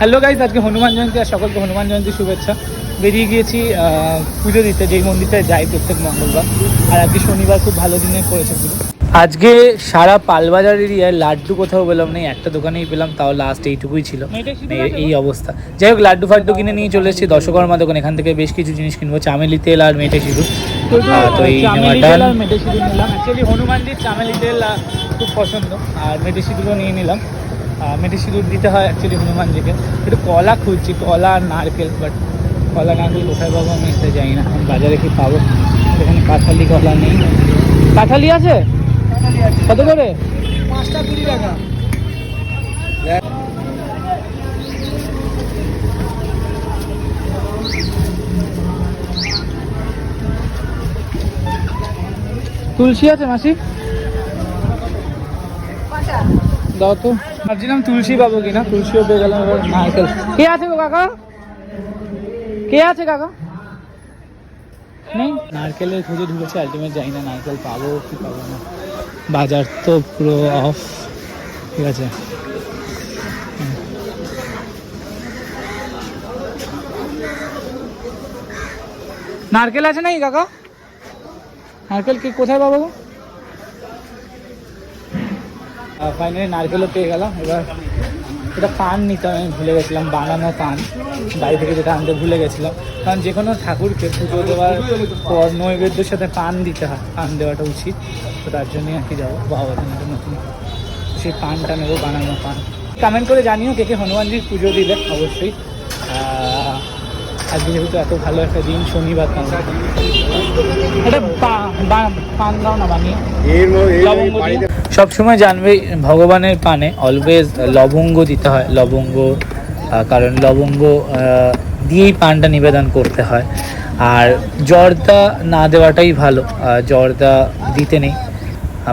Hello guys আজকে হনুমান জয়ন্তী আর সকলকে হনুমান জয়ন্তী শুভেচ্ছা। বেরিয়ে গিয়েছি পুজো দিতে যেই মন্দিরটায় যাই প্রত্যেক মঙ্গলবার। আর আজকে শনিবার খুব ভালো দিনে পড়েছে পুজো। আজকে সারা পালবাজার এরিয়ায় লাড্ডু কোথাও পেলাম নেই একটা দোকানেই পেলাম তাও লাস্ট এইটুকুই ছিল। এই- অবস্থা। যাই হোক লাড্ডু ফাড্ডু কিনে নিয়ে চলে এসেছি দশকর্মা দোকান এখান থেকে বেশ কিছু জিনিস কিনবো চামেলি তেল আর মেটে সিঁদুর আহ, তো এই মেটে সিঁদুর নিলাম। অ্যাকচুয়ালি হনুমানজির চামেলি তেল খুব পছন্দ। আর মেটে সিঁদুরও নিয়ে নিলাম। মেটে সিঁদুর দিতে হয় অ্যাকচুয়ালি হনুমানজিকে। একটু কলা খুঁজছি কলা আর নারকেল বাট কলা নারকেল কোথায় পাবো আমি এটা জানি না। এখন বাজারে কি পাবো? এখানে কাঁঠালি কলা নেই। কাঁঠালি আছে। কত করে? পাঁচটা কুড়ি টাকা। তুলসী আছে মাসি? দাও তো। ভাবছিলাম তুলসী পাবো কিনা তুলসীও পেয়ে গেলাম এবার। নারকেল কে আছে গো কাকা? কে আছে কাকা? নেই? নারকেলের খুঁজে ঢুকেছে আলটিমেট যাই না নারকেল পাবো কি পাবো না। বাজার তো পুরো অফ ঠিক আছে। নারকেল আছে নাকি কাকা? নারকেল কি কোথায় পাবো ফাইনালি নারকেলও পেয়ে গেলাম। এবার এটা পান নিতাম আমি ভুলে গেছিলাম, বানানো পান। বাড়ি থেকে যেটা আনতে ভুলে গেছিলাম। কারণ যে কোনো ঠাকুরকে পুজো দেওয়ার পর নৈবেদ্যের সাথে পান দিতে হয়। পান দেওয়াটা উচিত। তো তার জন্যই আর কি যাব। বাবা নতুন সেই পানটা নেব, বানানো পান। কমেন্ট করে জানিও কে কে হনুমানজির পুজো দিলে অবশ্যই। আজকে যেহেতু এত ভালো একটা দিন, শনিবার এটা পান দাও না বানিয়ে। সবসময় জানবে ভগবানের পানে অলওয়েজ লবঙ্গ দিতে হয় লবঙ্গ কারণ লবঙ্গ দিয়েই পানটা নিবেদন করতে হয়। আর জর্দা না দেওয়াটাই ভালো জর্দা দিতে নেই।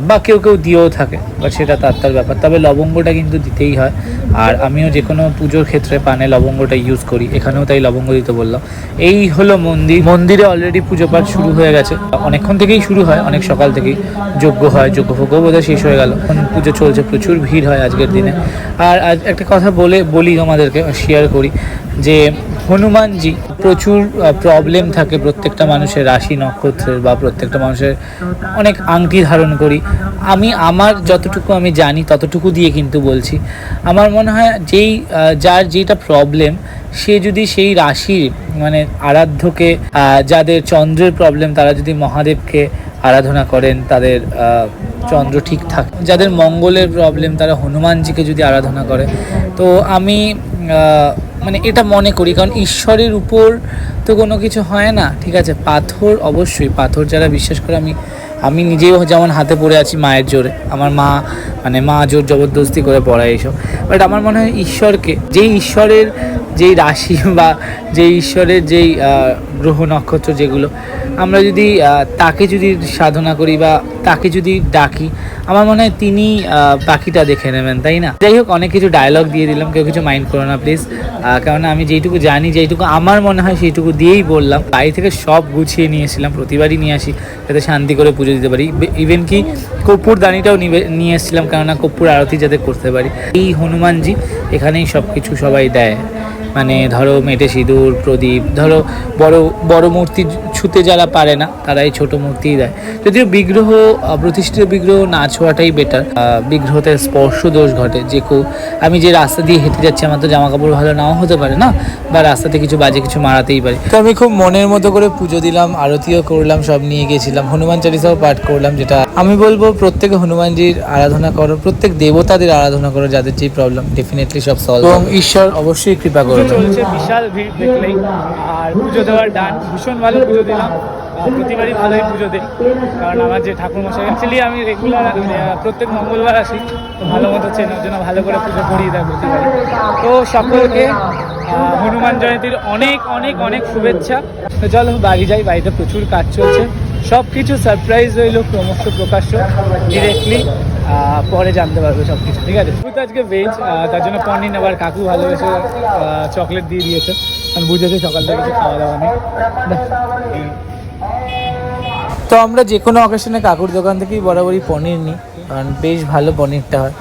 বা কেউ কেউ দিয়েও থাকে বা সেটা তার তার ব্যাপার। তবে লবঙ্গটা কিন্তু দিতেই হয়। আর আমিও যে কোনো পুজোর ক্ষেত্রে পানে লবঙ্গটা ইউজ করি, এখানেও তাই লবঙ্গ দিতে বললাম। এই হলো মন্দির। মন্দিরে অলরেডি পুজো পাঠ শুরু হয়ে গেছে। অনেকক্ষণ থেকেই শুরু হয়, অনেক সকাল থেকেই। যজ্ঞ হয় যজ্ঞ ফজ্ঞ বোধহয় শেষ হয়ে গেল। এখন পুজো চলছে, প্রচুর ভিড় হয় আজকের দিনে। আর আজ একটা কথা বলে, বলি তোমাদেরকে শেয়ার করি যে হনুমানজি, প্রচুর প্রবলেম থাকে প্রত্যেকটা মানুষের রাশি নক্ষত্রের বা প্রত্যেকটা মানুষের অনেক আংটি ধারণ করি। আমি আমার যতটুকু আমি জানি ততটুকু দিয়ে কিন্তু বলছি। আমার মনে হয় যেই যার যেটা প্রবলেম সে যদি সেই রাশির মানে আরাধ্যকে যাদের চন্দ্রের প্রবলেম তারা যদি মহাদেবকে আরাধনা করেন, তাদের চন্দ্র ঠিক থাকে যাদের মঙ্গলের প্রবলেম তারা হনুমানজিকে যদি আরাধনা করে। তো আমি মানে এটা মনে করি, কারণ ঈশ্বরের উপর তো কোনো কিছু হয় না, ঠিক আছে? পাথর অবশ্যই, পাথর যারা বিশ্বাস করে, আমি আমি নিজেও যেমন হাতে পড়ে আছি মায়ের জোরে, আমার মা মানে মা জোর জবরদস্তি করে পড়ায় এইসব বাট আমার মনে হয় ঈশ্বরকে, যেই ঈশ্বরের যেই রাশি বা যেই ঈশ্বরের যেই গ্রহ নক্ষত্র যেগুলো, আমরা যদি তাকে যদি সাধনা করি বা তাকে যদি ডাকি, আমার মনে হয় তিনি বাকিটা দেখে নেবেন, তাই না? যাই হোক, অনেক কিছু ডায়লগ দিয়ে দিলাম, কেউ কিছু মাইন্ড করো না প্লিজ কেননা আমি যেইটুকু জানি, যেইটুকু আমার মনে হয় সেইটুকু দিয়েই বললাম। বাড়ি থেকে সব গুছিয়ে নিয়েছিলাম, প্রতিবারই নিয়ে আসি, যাতে শান্তি করে পুজো দিতে পারি। ইভেন কি কর্পূর দানিটাও নিয়ে এসেছিলাম, কেননা কর্পূর আরতি যাতে করতে পারি। এই হনুমানজি এখানেই সব কিছু সবাই দেয়। মানে ধরো মেটে সিঁদুর, প্রদীপ, ধরো বড় বড় মূর্তি ছুতে যারা পারে না তারা এই ছোটো মূর্তিই দেয়। যদিও বিগ্রহ প্রতিষ্ঠিত বিগ্রহ না ছোঁয়াটাই বেটার বিগ্রহতে স্পর্শ দোষ ঘটে। যে কেউ আমি যে রাস্তা দিয়ে হেঁটে যাচ্ছি, আমার তো জামা কাপড় ভালো নাও হতে পারে না, বা রাস্তাতে কিছু বাজে কিছু মারাতেই পারে। তো আমি খুব মনের মতো করে পুজো দিলাম, আরতিও করলাম, সব নিয়ে গেছিলাম, হনুমান চালিসাও পাঠ করলাম, যেটা আমি বলব প্রত্যেকে হনুমানজির আরাধনা করো প্রত্যেক দেবতাদের আরাধনা করো যাদের যে প্রবলেম ডেফিনেটলি সব সলভ এবং ঈশ্বর অবশ্যই কৃপা করবে চলছে বিশাল ভিড় দেখলেই। আর পুজো দেওয়ার ডান ভীষণ ভালো পুজো দিলাম। প্রতিবারই ভালোই পুজো দিই। কারণ আমার যে ঠাকুরমশাই অ্যাকচুয়ালি আমি রেগুলার প্রত্যেক মঙ্গলবার আসি। তো ভালো মতো চেনার জন্য ভালো করে পুজো করিয়ে দেয় প্রতিবারই। তো সকলকে হনুমান জয়ন্তীর অনেক অনেক অনেক শুভেচ্ছা। তো চলো বাড়ি যাই বাড়িতে প্রচুর কাজ চলছে। সব কিছু সারপ্রাইজ রইল ক্রমশ প্রকাশ্য ডিরেক্টলি পরে জানতে পারবে সব কিছু ঠিক আছে? তো আজকে ভেজ তার জন্য পনির আবার কাকু ভালোবেসে চকলেট দিয়ে দিয়েছে। কারণ বুঝেছে সকাল থেকে কিছু খাওয়া দাওয়া নেই। তো আমরা যে কোনো অকেশনে কাকুর দোকান থেকেই বরাবরই পনির নিই, কারণ বেশ ভালো পনিরটা হয়।